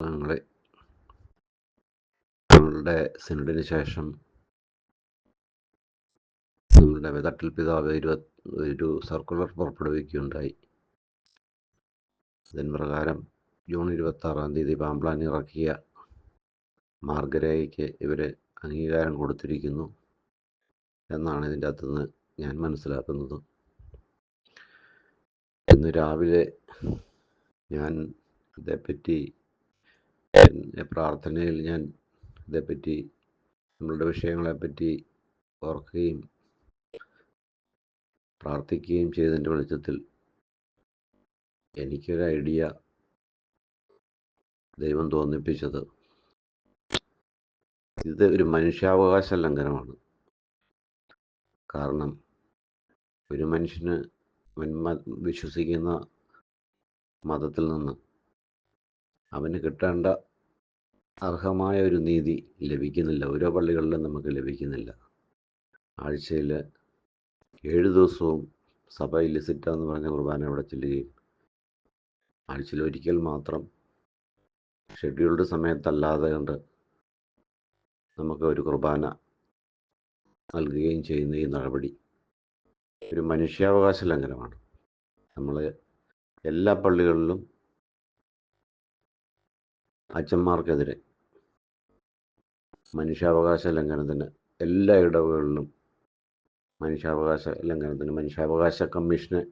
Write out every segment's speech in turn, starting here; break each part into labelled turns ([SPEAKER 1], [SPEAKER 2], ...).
[SPEAKER 1] ഞങ്ങളെ ഞങ്ങളുടെ സിനഡിന് ശേഷം നമ്മളുടെ വെതട്ടിൽ പിതാവ് ഒരു സർക്കുലർ പുറപ്പെടുവിക്കുകയുണ്ടായി. അതിന് പ്രകാരം ജൂൺ ഇരുപത്താറാം തീയതി പാമ്പ്ലാൻ ഇറക്കിയ മാർഗരേഖയ്ക്ക് ഇവർ അംഗീകാരം കൊടുത്തിരിക്കുന്നു എന്നാണ് ഇതിന്റെ അകത്തുനിന്ന് ഞാൻ മനസ്സിലാക്കുന്നത്. ഇന്ന് രാവിലെ ഞാൻ ഇതേപ്പറ്റി എന്റെ പ്രാർത്ഥനയിൽ ഞാൻ ഇതേപ്പറ്റി നമ്മളുടെ വിഷയങ്ങളെപ്പറ്റി ഓർക്കുകയും പ്രാർത്ഥിക്കുകയും ചെയ്തതിന്റെ വെളിച്ചത്തിൽ എനിക്കൊരു ഐഡിയ ദൈവം തോന്നിപ്പിച്ചത് ഇത് ഒരു മനുഷ്യാവകാശ ലംഘനമാണ്. കാരണം ഒരു മനുഷ്യന് വിശ്വസിക്കുന്ന മതത്തിൽ നിന്ന് അവന് കിട്ടേണ്ട അർഹമായ ഒരു നീതി ലഭിക്കുന്നില്ല. ഓരോ പള്ളികളിലും നമുക്ക് ലഭിക്കുന്നില്ല. ആഴ്ചയിൽ ഏഴ് ദിവസവും സഭ ഇലിസിറ്റ എന്ന് പറഞ്ഞ കുർബാന അവിടെ ചെല്ലുകയും ആഴ്ചയിൽ ഒരിക്കൽ മാത്രം ഷെഡ്യൂൾഡ് സമയത്തല്ലാതെ കൊണ്ട് നമുക്ക് ഒരു കുർബാന നൽകുകയും ചെയ്യുന്ന ഈ നടപടി ഒരു മനുഷ്യാവകാശ ലംഘനമാണ്. നമ്മൾ എല്ലാ പള്ളികളിലും അച്ഛന്മാർക്കെതിരെ. മനുഷ്യാവകാശ ലംഘനത്തിന് എല്ലാ ഇടവുകളിലും മനുഷ്യാവകാശ ലംഘനത്തിന് മനുഷ്യാവകാശ കമ്മീഷനെ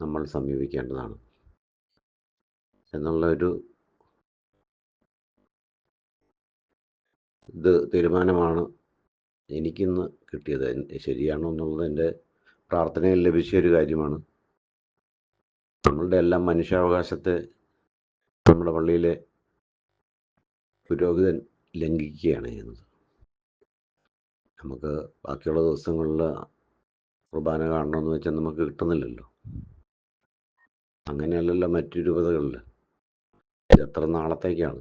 [SPEAKER 1] നമ്മൾ സമീപിക്കേണ്ടതാണ്. എന്നുള്ള ഒരു ഇത് തീരുമാനമാണ് എനിക്കിന്ന് കിട്ടിയത്. ശരിയാണോ എന്നുള്ളത് എന്റെ പ്രാർത്ഥനയിൽ ലഭിച്ച ഒരു കാര്യമാണ്. നമ്മളുടെ എല്ലാം മനുഷ്യാവകാശത്തെ നമ്മുടെ പള്ളിയിലെ പുരോഹിതൻ ലംഘിക്കുകയാണ് ചെയ്യുന്നത്. നമുക്ക് ബാക്കിയുള്ള ദിവസങ്ങളിൽ കുർബാന കാണണമെന്ന് വെച്ചാൽ നമുക്ക് കിട്ടുന്നില്ലല്ലോ. അങ്ങനെയല്ലല്ലോ മറ്റു രൂപതകളിൽ എത്ര നാളത്തേക്കാണ്?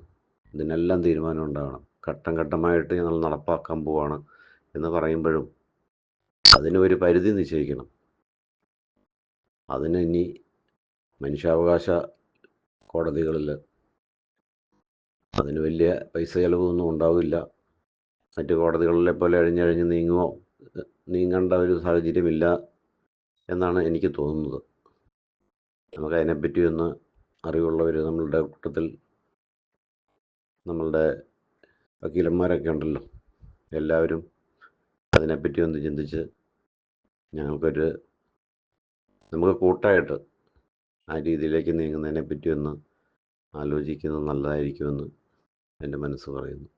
[SPEAKER 1] ഇതിനെല്ലാം തീരുമാനം ഉണ്ടാകണം ഘട്ടം ഘട്ടമായിട്ട് ഞങ്ങൾ നടപ്പാക്കാൻ പോവാണ് എന്ന് പറയുമ്പോഴും അതിന് ഒരു പരിധി നിശ്ചയിക്കണം. അതിന് ഇനി മനുഷ്യാവകാശ കോടതികളിൽ അതിന് വലിയ പൈസ ചിലവൊന്നും ഉണ്ടാവില്ല. മറ്റ് കോടതികളിലെ പോലെ അഴിഞ്ഞഴിഞ്ഞ് നീങ്ങുമോ നീങ്ങേണ്ട ഒരു സാഹചര്യമില്ല എന്നാണ് എനിക്ക് തോന്നുന്നത്. നമുക്ക് അതിനെപ്പറ്റി ഒന്ന് അറിവുള്ളവർ നമ്മളുടെ കൂട്ടത്തിൽ നമ്മളുടെ വക്കീലന്മാരൊക്കെ ഉണ്ടല്ലോ. എല്ലാവരും അതിനെപ്പറ്റി ഒന്ന് ചിന്തിച്ച് ഞങ്ങൾക്കൊരു നമുക്ക് കൂട്ടായിട്ട് ആ രീതിയിലേക്ക് നീങ്ങുന്നതിനെപ്പറ്റി ഒന്ന് ആലോചിക്കുന്നത് നല്ലതായിരിക്കുമെന്ന് എന്റെ മനസ്സ് പറയുന്നു.